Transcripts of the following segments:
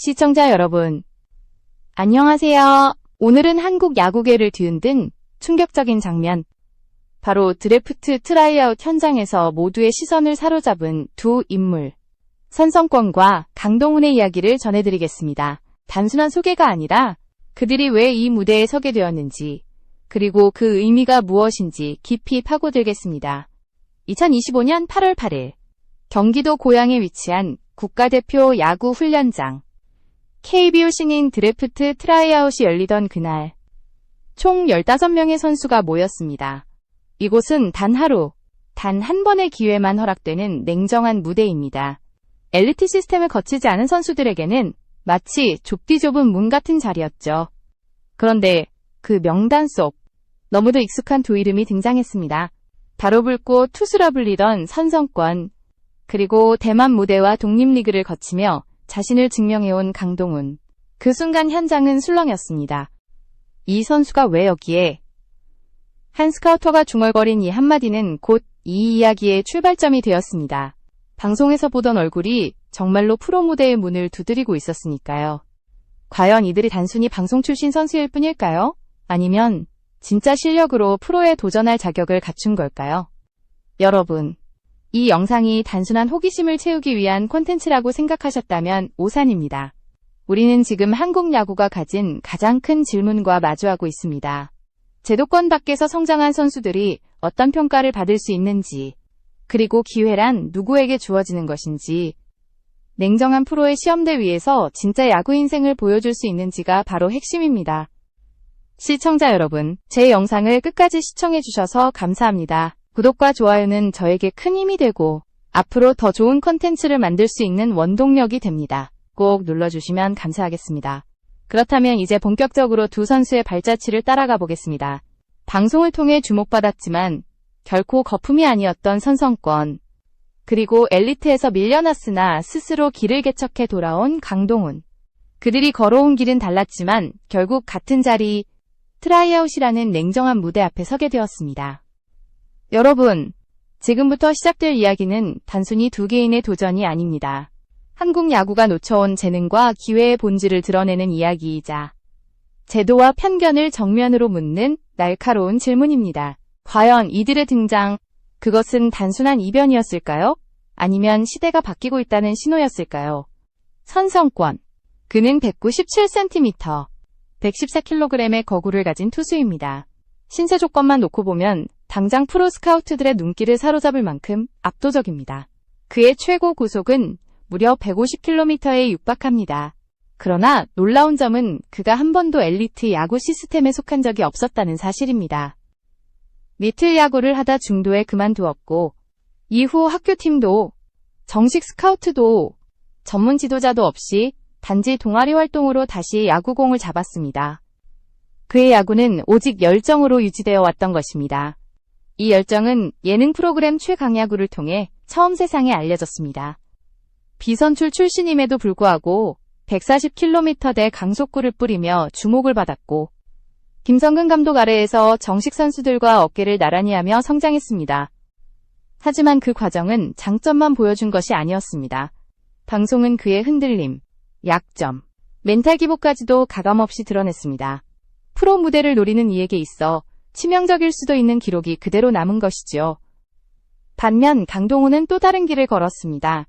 시청자 여러분, 안녕하세요. 오늘은 한국 야구계를 뒤흔든 충격적인 장면. 바로 드래프트 트라이아웃 현장에서 모두의 시선을 사로잡은 두 인물. 선성권과 강동훈의 이야기를 전해드리겠습니다. 단순한 소개가 아니라 그들이 왜 이 무대에 서게 되었는지, 그리고 그 의미가 무엇인지 깊이 파고들겠습니다. 2025년 8월 8일, 경기도 고양에 위치한 국가대표 야구 훈련장. KBO 신인 드래프트 트라이아웃이 열리던 그날, 총 15명의 선수가 모였습니다. 이곳은 단 하루, 단 한 번의 기회만 허락되는 냉정한 무대입니다. 엘리트 시스템을 거치지 않은 선수들에게는 마치 좁디 좁은 문 같은 자리였죠. 그런데 그 명단 속 너무도 익숙한 두 이름이 등장했습니다. 다로불고 투수라 불리던 선성권, 그리고 대만 무대와 독립리그를 거치며 자신을 증명해온 강동훈. 그 순간 현장은 술렁였습니다. 이 선수가 왜 여기에? 한 스카우터가 중얼거린 이 한마디는 곧 이 이야기의 출발점이 되었습니다. 방송에서 보던 얼굴이 정말로 프로 무대의 문을 두드리고 있었으니까요. 과연 이들이 단순히 방송 출신 선수일 뿐일까요? 아니면 진짜 실력으로 프로에 도전할 자격을 갖춘 걸까요? 여러분, 이 영상이 단순한 호기심을 채우기 위한 콘텐츠라고 생각하셨다면 오산입니다. 우리는 지금 한국 야구가 가진 가장 큰 질문과 마주하고 있습니다. 제도권 밖에서 성장한 선수들이 어떤 평가를 받을 수 있는지, 그리고 기회란 누구에게 주어지는 것인지, 냉정한 프로의 시험대 위에서 진짜 야구 인생을 보여줄 수 있는지가 바로 핵심입니다. 시청자 여러분, 제 영상을 끝까지 시청해주셔서 감사합니다. 구독과 좋아요는 저에게 큰 힘이 되고, 앞으로 더 좋은 컨텐츠를 만들 수 있는 원동력이 됩니다. 꼭 눌러주시면 감사하겠습니다. 그렇다면 이제 본격적으로 두 선수의 발자취를 따라가 보겠습니다. 방송을 통해 주목받았지만 결코 거품이 아니었던 선성권. 그리고 엘리트에서 밀려났으나 스스로 길을 개척해 돌아온 강동훈. 그들이 걸어온 길은 달랐지만 결국 같은 자리, 트라이아웃이라는 냉정한 무대 앞에 서게 되었습니다. 여러분, 지금부터 시작될 이야기는 단순히 두 개인의 도전이 아닙니다. 한국 야구가 놓쳐온 재능과 기회의 본질을 드러내는 이야기이자 제도와 편견을 정면으로 묻는 날카로운 질문입니다. 과연 이들의 등장, 그것은 단순한 이변이었을까요? 아니면 시대가 바뀌고 있다는 신호였을까요? 선성권. 그는 197cm, 114kg의 거구를 가진 투수입니다. 신체 조건만 놓고 보면 당장 프로 스카우트들의 눈길을 사로잡을 만큼 압도적입니다. 그의 최고 구속은 무려 150km에 육박합니다. 그러나 놀라운 점은 그가 한 번도 엘리트 야구 시스템에 속한 적이 없었다는 사실입니다. 리틀 야구를 하다 중도에 그만두었고, 이후 학교팀도, 정식 스카우트도, 전문 지도자도 없이 단지 동아리 활동으로 다시 야구공을 잡았습니다. 그의 야구는 오직 열정으로 유지되어 왔던 것입니다. 이 열정은 예능 프로그램 최강야구를 통해 처음 세상에 알려졌습니다. 비선출 출신임에도 불구하고 140km대 강속구를 뿌리며 주목을 받았고 김성근 감독 아래에서 정식 선수들과 어깨를 나란히 하며 성장했습니다. 하지만 그 과정은 장점만 보여준 것이 아니었습니다. 방송은 그의 흔들림, 약점, 멘탈 기복까지도 가감없이 드러냈습니다. 프로 무대를 노리는 이에게 있어 치명적일 수도 있는 기록이 그대로 남은 것이지요. 반면 강동훈은 또 다른 길을 걸었습니다.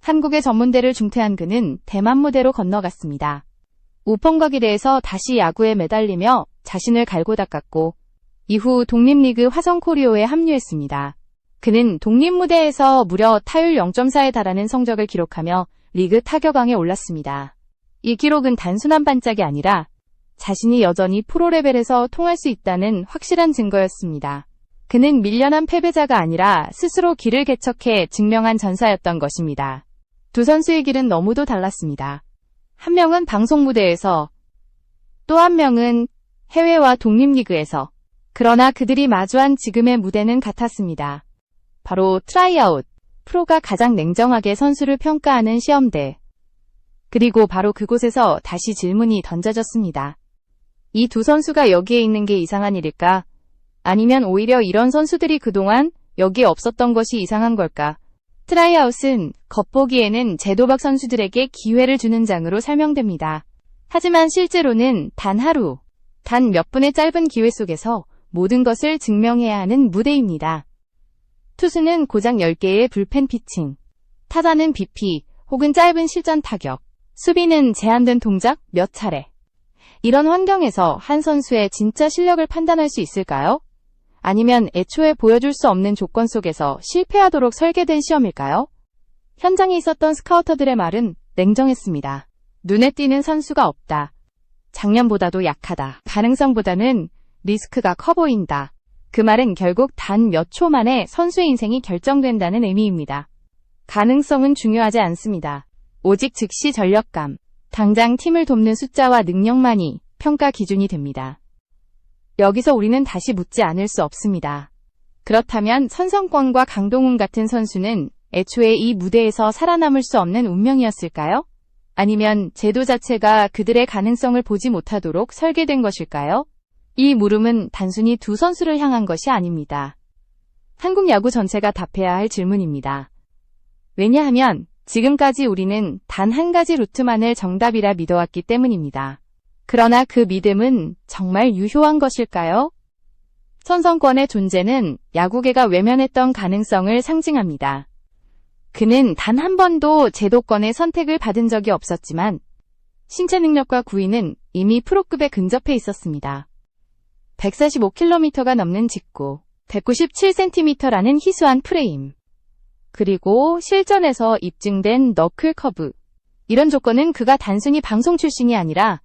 한국의 전문대를 중퇴한 그는 대만 무대로 건너갔습니다. 우펑거기대에서 다시 야구에 매달리며 자신을 갈고 닦았고 이후 독립리그 화성코리오에 합류했습니다. 그는 독립무대에서 무려 타율 0.4에 달하는 성적을 기록하며 리그 타격왕에 올랐습니다. 이 기록은 단순한 반짝이 아니라 자신이 여전히 프로 레벨에서 통할 수 있다는 확실한 증거였습니다. 그는 밀려난 패배자가 아니라 스스로 길을 개척해 증명한 전사였던 것입니다. 두 선수의 길은 너무도 달랐습니다. 한 명은 방송 무대에서, 또 한 명은 해외와 독립리그에서. 그러나 그들이 마주한 지금의 무대는 같았습니다. 바로 트라이아웃, 프로가 가장 냉정하게 선수를 평가하는 시험대. 그리고 바로 그곳에서 다시 질문이 던져졌습니다. 이 두 선수가 여기에 있는 게 이상한 일일까? 아니면 오히려 이런 선수들이 그동안 여기에 없었던 것이 이상한 걸까? 트라이아웃은 겉보기에는 제도박 선수들에게 기회를 주는 장으로 설명됩니다. 하지만 실제로는 단 하루, 단 몇 분의 짧은 기회 속에서 모든 것을 증명해야 하는 무대입니다. 투수는 고작 10개의 불펜 피칭, 타자는 BP 혹은 짧은 실전 타격, 수비는 제한된 동작 몇 차례. 이런 환경에서 한 선수의 진짜 실력을 판단할 수 있을까요? 아니면 애초에 보여줄 수 없는 조건 속에서 실패하도록 설계된 시험일까요? 현장에 있었던 스카우터들의 말은 냉정했습니다. 눈에 띄는 선수가 없다. 작년보다도 약하다. 가능성보다는 리스크가 커 보인다. 그 말은 결국 단 몇 초 만에 선수의 인생이 결정된다는 의미입니다. 가능성은 중요하지 않습니다. 오직 즉시 전력감, 당장 팀을 돕는 숫자와 능력만이 평가 기준이 됩니다. 여기서 우리는 다시 묻지 않을 수 없습니다. 그렇다면 선성권과 강동훈 같은 선수는 애초에 이 무대에서 살아남을 수 없는 운명이었을까요? 아니면 제도 자체가 그들의 가능성을 보지 못하도록 설계된 것일까요? 이 물음은 단순히 두 선수를 향한 것이 아닙니다. 한국 야구 전체가 답해야 할 질문입니다. 왜냐하면 지금까지 우리는 단 한 가지 루트만을 정답이라 믿어왔기 때문입니다. 그러나 그 믿음은 정말 유효한 것일까요? 선성권의 존재는 야구계가 외면했던 가능성을 상징합니다. 그는 단 한 번도 제도권의 선택을 받은 적이 없었지만 신체 능력과 구위는 이미 프로급에 근접해 있었습니다. 145km가 넘는 직구, 197cm라는 희수한 프레임, 그리고 실전에서 입증된 너클 커브. 이런 조건은 그가 단순히 방송 출신이 아니라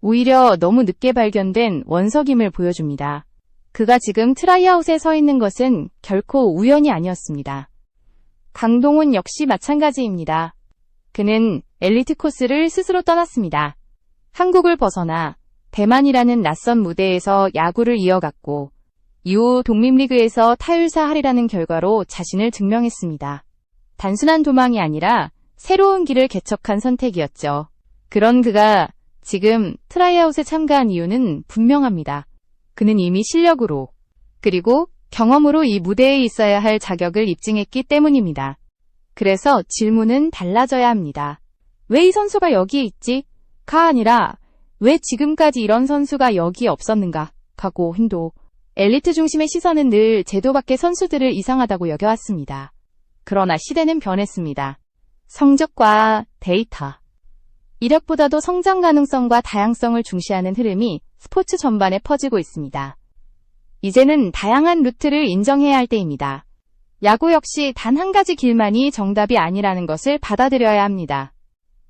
오히려 너무 늦게 발견된 원석임을 보여줍니다. 그가 지금 트라이아웃에 서 있는 것은 결코 우연이 아니었습니다. 강동훈 역시 마찬가지입니다. 그는 엘리트 코스를 스스로 떠났습니다. 한국을 벗어나 대만이라는 낯선 무대에서 야구를 이어갔고 이후 독립리그에서 타율사 할이라는 결과로 자신을 증명했습니다. 단순한 도망이 아니라 새로운 길을 개척한 선택이었죠. 그런 그가 지금 트라이아웃에 참가한 이유는 분명합니다. 그는 이미 실력으로 그리고 경험으로 이 무대에 있어야 할 자격을 입증했기 때문입니다. 그래서 질문은 달라져야 합니다. 왜 이 선수가 여기에 있지? 가 아니라 왜 지금까지 이런 선수가 여기에 없었는가? 가고 힌도 엘리트 중심의 시선은 늘 제도 밖의 선수들을 이상하다고 여겨왔습니다. 그러나 시대는 변했습니다. 성적과 데이터. 이력보다도 성장 가능성과 다양성을 중시하는 흐름이 스포츠 전반에 퍼지고 있습니다. 이제는 다양한 루트를 인정해야 할 때입니다. 야구 역시 단 한 가지 길만이 정답이 아니라는 것을 받아들여야 합니다.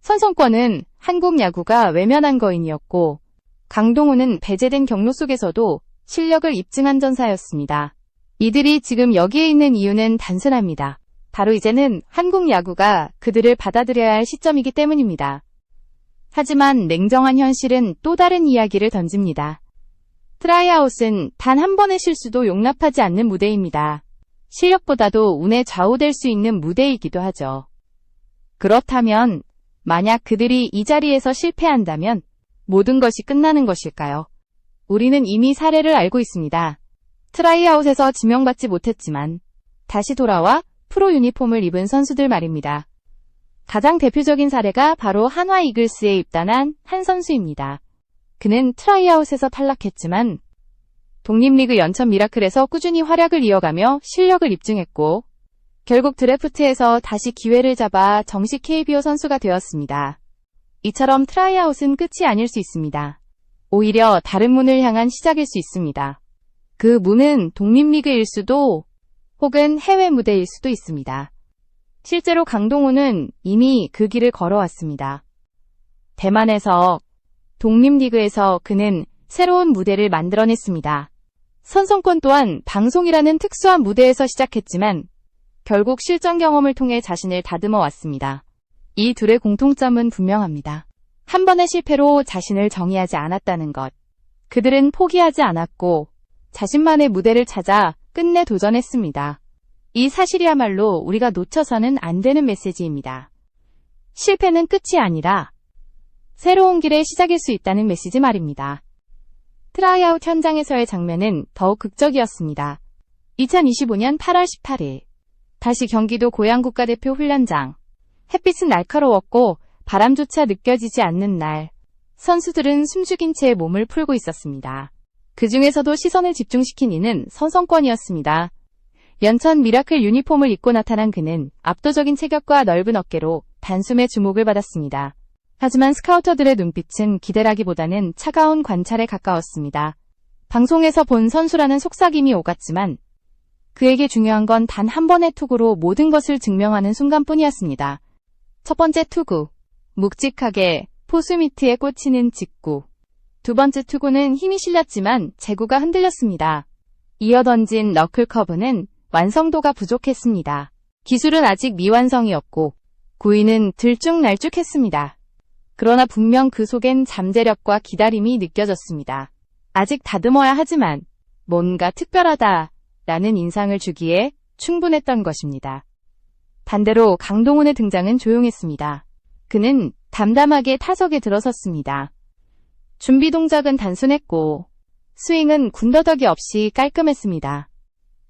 선성권은 한국 야구가 외면한 거인이었고, 강동우는 배제된 경로 속에서도 실력을 입증한 전사였습니다. 이들이 지금 여기에 있는 이유는 단순합니다. 바로 이제는 한국 야구가 그들을 받아들여야 할 시점이기 때문입니다. 하지만 냉정한 현실은 또 다른 이야기를 던집니다. 트라이아웃은 단 한 번의 실수도 용납하지 않는 무대입니다. 실력보다도 운에 좌우될 수 있는 무대이기도 하죠. 그렇다면 만약 그들이 이 자리에서 실패한다면 모든 것이 끝나는 것일까요? 우리는 이미 사례를 알고 있습니다. 트라이아웃에서 지명받지 못했지만 다시 돌아와 프로 유니폼을 입은 선수들 말입니다. 가장 대표적인 사례가 바로 한화 이글스에 입단한 한 선수입니다. 그는 트라이아웃에서 탈락했지만 독립리그 연천 미라클에서 꾸준히 활약을 이어가며 실력을 입증했고 결국 드래프트에서 다시 기회를 잡아 정식 KBO 선수가 되었습니다. 이처럼 트라이아웃은 끝이 아닐 수 있습니다. 오히려 다른 문을 향한 시작일 수 있습니다. 그 문은 독립리그일 수도 혹은 해외 무대일 수도 있습니다. 실제로 강동우는 이미 그 길을 걸어왔습니다. 대만에서 독립리그에서 그는 새로운 무대를 만들어냈습니다. 선성권 또한 방송이라는 특수한 무대에서 시작했지만 결국 실전 경험을 통해 자신을 다듬어 왔습니다. 이 둘의 공통점은 분명합니다. 한 번의 실패로 자신을 정의하지 않았다는 것. 그들은 포기하지 않았고 자신만의 무대를 찾아 끝내 도전했습니다. 이 사실이야말로 우리가 놓쳐서는 안 되는 메시지입니다. 실패는 끝이 아니라 새로운 길의 시작일 수 있다는 메시지 말입니다. 트라이아웃 현장에서의 장면은 더욱 극적이었습니다. 2025년 8월 18일 다시 경기도 고향 국가대표 훈련장. 햇빛은 날카로웠고 바람조차 느껴지지 않는 날. 선수들은 숨죽인 채 몸을 풀고 있었습니다. 그 중에서도 시선을 집중시킨 이는 선성권이었습니다. 연천 미라클 유니폼을 입고 나타난 그는 압도적인 체격과 넓은 어깨로 단숨에 주목을 받았습니다. 하지만 스카우터들의 눈빛은 기대라기보다는 차가운 관찰에 가까웠습니다. 방송에서 본 선수라는 속삭임이 오갔지만 그에게 중요한 건 단 한 번의 투구로 모든 것을 증명하는 순간뿐이었습니다. 첫 번째 투구. 묵직하게 포수 미트에 꽂히는 직구. 두 번째 투구는 힘이 실렸지만 제구가 흔들렸습니다. 이어 던진 너클 커브는 완성도가 부족했습니다. 기술은 아직 미완성이었고 구위는 들쭉날쭉했습니다. 그러나 분명 그 속엔 잠재력과 기다림이 느껴졌습니다. 아직 다듬어야 하지만 뭔가 특별하다 라는 인상을 주기에 충분했던 것입니다. 반대로 강동훈의 등장은 조용했습니다. 그는 담담하게 타석에 들어섰습니다. 준비 동작은 단순했고 스윙은 군더더기 없이 깔끔했습니다.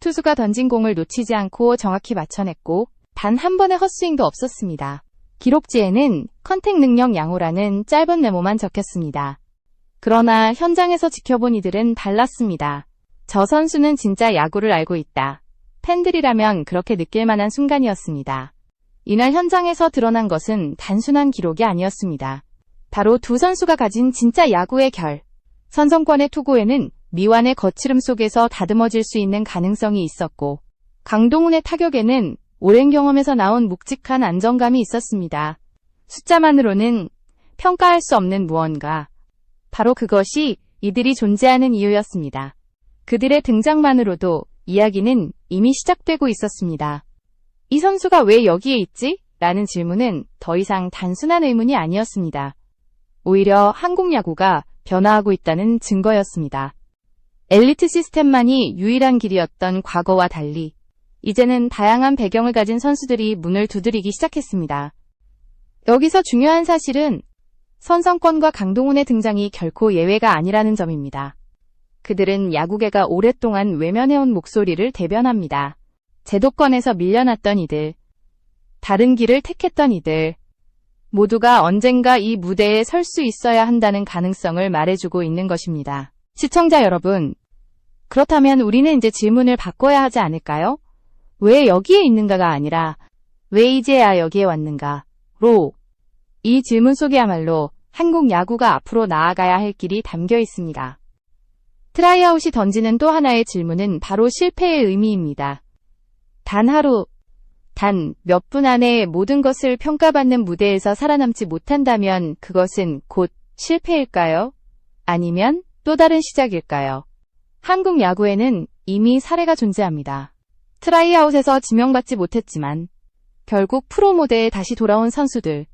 투수가 던진 공을 놓치지 않고 정확히 맞춰냈고 단 한 번의 헛스윙도 없었습니다. 기록지에는 컨택 능력 양호라는 짧은 메모만 적혔습니다. 그러나 현장에서 지켜본 이들은 달랐습니다. 저 선수는 진짜 야구를 알고 있다. 팬들이라면 그렇게 느낄 만한 순간이었습니다. 이날 현장에서 드러난 것은 단순한 기록이 아니었습니다. 바로 두 선수가 가진 진짜 야구의 결. 선성권의 투구에는 미완의 거칠음 속에서 다듬어질 수 있는 가능성이 있었고, 강동훈의 타격에는 오랜 경험에서 나온 묵직한 안정감이 있었습니다. 숫자만으로는 평가할 수 없는 무언가. 바로 그것이 이들이 존재하는 이유였습니다. 그들의 등장만으로도 이야기는 이미 시작되고 있었습니다. 이 선수가 왜 여기에 있지? 라는 질문은 더 이상 단순한 의문이 아니었습니다. 오히려 한국 야구가 변화하고 있다는 증거였습니다. 엘리트 시스템만이 유일한 길이었던 과거와 달리 이제는 다양한 배경을 가진 선수들이 문을 두드리기 시작했습니다. 여기서 중요한 사실은 선성권과 강동훈의 등장이 결코 예외가 아니라는 점입니다. 그들은 야구계가 오랫동안 외면해온 목소리를 대변합니다. 제도권에서 밀려났던 이들, 다른 길을 택했던 이들, 모두가 언젠가 이 무대에 설 수 있어야 한다는 가능성을 말해주고 있는 것입니다. 시청자 여러분, 그렇다면 우리는 이제 질문을 바꿔야 하지 않을까요? 왜 여기에 있는가가 아니라 왜 이제야 여기에 왔는가?로 이 질문 속에야말로 한국 야구가 앞으로 나아가야 할 길이 담겨 있습니다. 트라이아웃이 던지는 또 하나의 질문은 바로 실패의 의미입니다. 단 하루, 단 몇 분 안에 모든 것을 평가받는 무대에서 살아남지 못한다면 그것은 곧 실패일까요? 아니면 또 다른 시작일까요? 한국 야구에는 이미 사례가 존재합니다. 트라이아웃에서 지명받지 못했지만 결국 프로 무대에 다시 돌아온 선수들.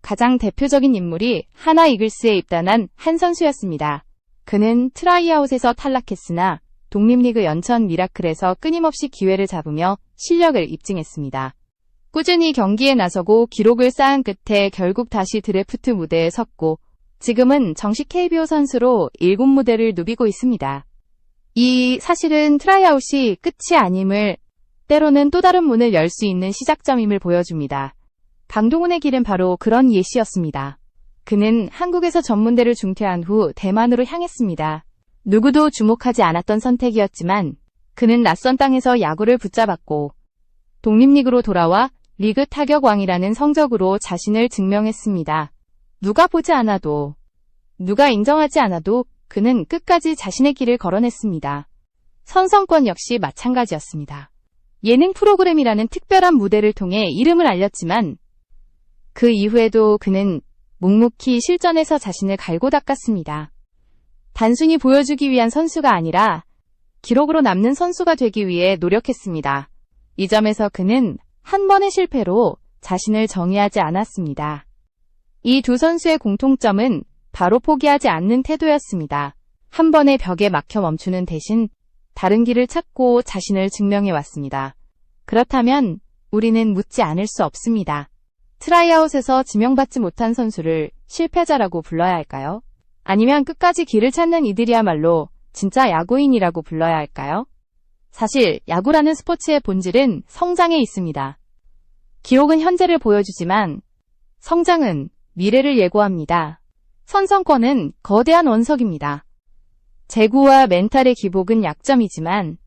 가장 대표적인 인물이 하나 이글스에 입단한 한 선수였습니다. 그는 트라이아웃에서 탈락했으나 독립리그 연천 미라클에서 끊임없이 기회를 잡으며 실력을 입증했습니다. 꾸준히 경기에 나서고 기록을 쌓은 끝에 결국 다시 드래프트 무대에 섰고 지금은 정식 KBO 선수로 1군 무대를 누비고 있습니다. 이 사실은 트라이아웃이 끝이 아님을 때로는 또 다른 문을 열 수 있는 시작점임을 보여줍니다. 강동훈의 길은 바로 그런 예시였습니다. 그는 한국에서 전문대를 중퇴한 후 대만으로 향했습니다. 누구도 주목하지 않았던 선택이었지만 그는 낯선 땅에서 야구를 붙잡았고 독립리그로 돌아와 리그 타격왕이라는 성적으로 자신을 증명했습니다. 누가 보지 않아도 누가 인정하지 않아도 그는 끝까지 자신의 길을 걸어냈습니다. 선성권 역시 마찬가지였습니다. 예능 프로그램이라는 특별한 무대를 통해 이름을 알렸지만 그 이후에도 그는 묵묵히 실전에서 자신을 갈고 닦았습니다. 단순히 보여주기 위한 선수가 아니라 기록으로 남는 선수가 되기 위해 노력했습니다. 이 점에서 그는 한 번의 실패로 자신을 정의하지 않았습니다. 이 두 선수의 공통점은 바로 포기하지 않는 태도였습니다. 한 번의 벽에 막혀 멈추는 대신 다른 길을 찾고 자신을 증명해 왔습니다. 그렇다면 우리는 묻지 않을 수 없습니다. 트라이아웃에서 지명받지 못한 선수를 실패자라고 불러야 할까요? 아니면 끝까지 길을 찾는 이들이야말로 진짜 야구인이라고 불러야 할까요? 사실 야구라는 스포츠의 본질은 성장에 있습니다. 기록은 현재를 보여주지만 성장은 미래를 예고합니다. 선성권은 거대한 원석입니다. 재구와 멘탈의 기복은 약점이지만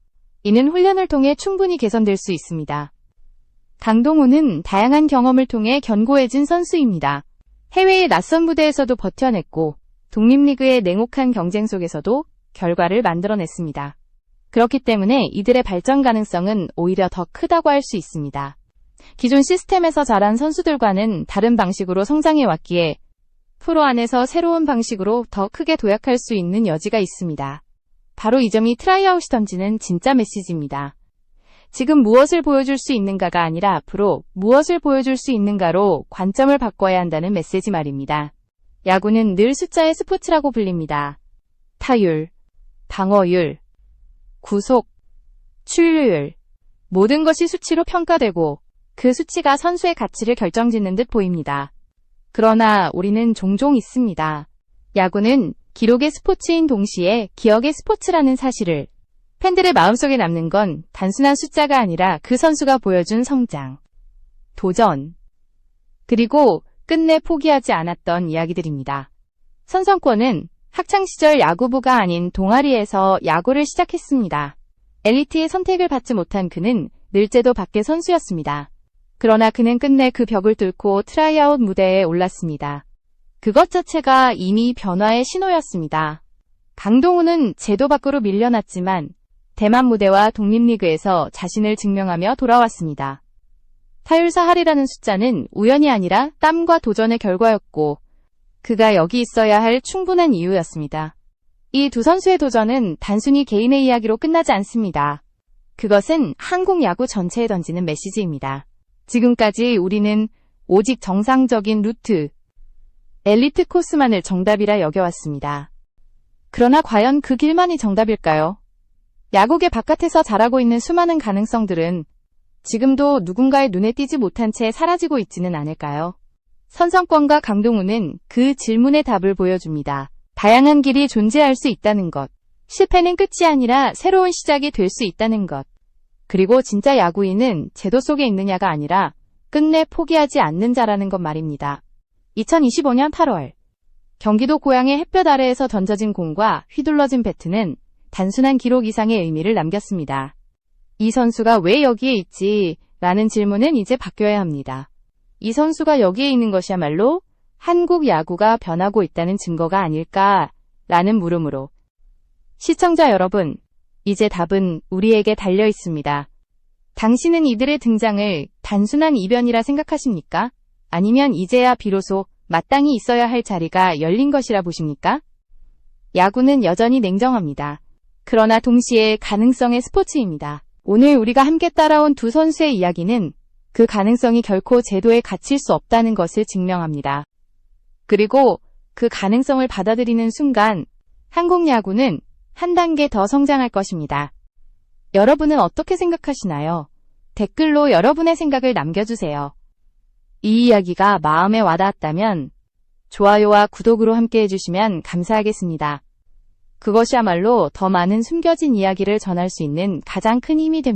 이는 훈련을 통해 충분히 개선될 수 있습니다. 강동우는 다양한 경험을 통해 견고해진 선수입니다. 해외의 낯선 무대에서도 버텨냈고 독립리그의 냉혹한 경쟁 속에서도 결과를 만들어냈습니다. 그렇기 때문에 이들의 발전 가능성은 오히려 더 크다고 할 수 있습니다. 기존 시스템에서 자란 선수들과는 다른 방식으로 성장해 왔기에 프로 안에서 새로운 방식으로 더 크게 도약할 수 있는 여지가 있습니다. 바로 이 점이 트라이아웃이 던지는 진짜 메시지입니다. 지금 무엇을 보여줄 수 있는가가 아니라 앞으로 무엇을 보여줄 수 있는가로 관점을 바꿔야 한다는 메시지 말입니다. 야구는 늘 숫자의 스포츠라고 불립니다. 타율, 방어율, 구속, 출루율. 모든 것이 수치로 평가되고 그 수치가 선수의 가치를 결정짓는 듯 보입니다. 그러나 우리는 종종 있습니다. 야구는 기록의 스포츠인 동시에 기억의 스포츠라는 사실을 팬들의 마음속에 남는 건 단순한 숫자가 아니라 그 선수가 보여준 성장, 도전, 그리고 끝내 포기하지 않았던 이야기들입니다. 선성권은 학창시절 야구부가 아닌 동아리에서 야구를 시작했습니다. 엘리트의 선택을 받지 못한 그는 늘째도 밖의 선수였습니다. 그러나 그는 끝내 그 벽을 뚫고 트라이아웃 무대에 올랐습니다. 그것 자체가 이미 변화의 신호였습니다. 강동우는 제도 밖으로 밀려났지만 대만 무대와 독립리그에서 자신을 증명하며 돌아왔습니다. 타율사 할이라는 숫자는 우연이 아니라 땀과 도전의 결과였고 그가 여기 있어야 할 충분한 이유였습니다. 이 두 선수의 도전은 단순히 개인의 이야기로 끝나지 않습니다. 그것은 한국 야구 전체에 던지는 메시지입니다. 지금까지 우리는 오직 정상적인 루트, 엘리트 코스만을 정답이라 여겨왔습니다. 그러나 과연 그 길만이 정답일까요? 야구계 바깥에서 자라고 있는 수많은 가능성들은 지금도 누군가의 눈에 띄지 못한 채 사라지고 있지는 않을까요? 선성권과 강동우는 그 질문의 답을 보여줍니다. 다양한 길이 존재할 수 있다는 것. 실패는 끝이 아니라 새로운 시작이 될 수 있다는 것. 그리고 진짜 야구인은 제도 속에 있느냐가 아니라 끝내 포기하지 않는 자라는 것 말입니다. 2025년 8월 경기도 고향의 햇볕 아래에서 던져진 공과 휘둘러진 배트는 단순한 기록 이상의 의미를 남겼습니다. 이 선수가 왜 여기에 있지? 라는 질문은 이제 바뀌어야 합니다. 이 선수가 여기에 있는 것이야말로 한국 야구가 변하고 있다는 증거가 아닐까? 라는 물음으로. 시청자 여러분, 이제 답은 우리에게 달려 있습니다. 당신은 이들의 등장을 단순한 이변이라 생각하십니까? 아니면 이제야 비로소 마땅히 있어야 할 자리가 열린 것이라 보십니까? 야구는 여전히 냉정합니다. 그러나 동시에 가능성의 스포츠입니다. 오늘 우리가 함께 따라온 두 선수의 이야기는 그 가능성이 결코 제도에 갇힐 수 없다는 것을 증명합니다. 그리고 그 가능성을 받아들이는 순간 한국 야구는 한 단계 더 성장할 것입니다. 여러분은 어떻게 생각하시나요? 댓글로 여러분의 생각을 남겨주세요. 이 이야기가 마음에 와닿았다면 좋아요와 구독으로 함께 해주시면 감사하겠습니다. 그것이야말로 더 많은 숨겨진 이야기를 전할 수 있는 가장 큰 힘이 됩니다.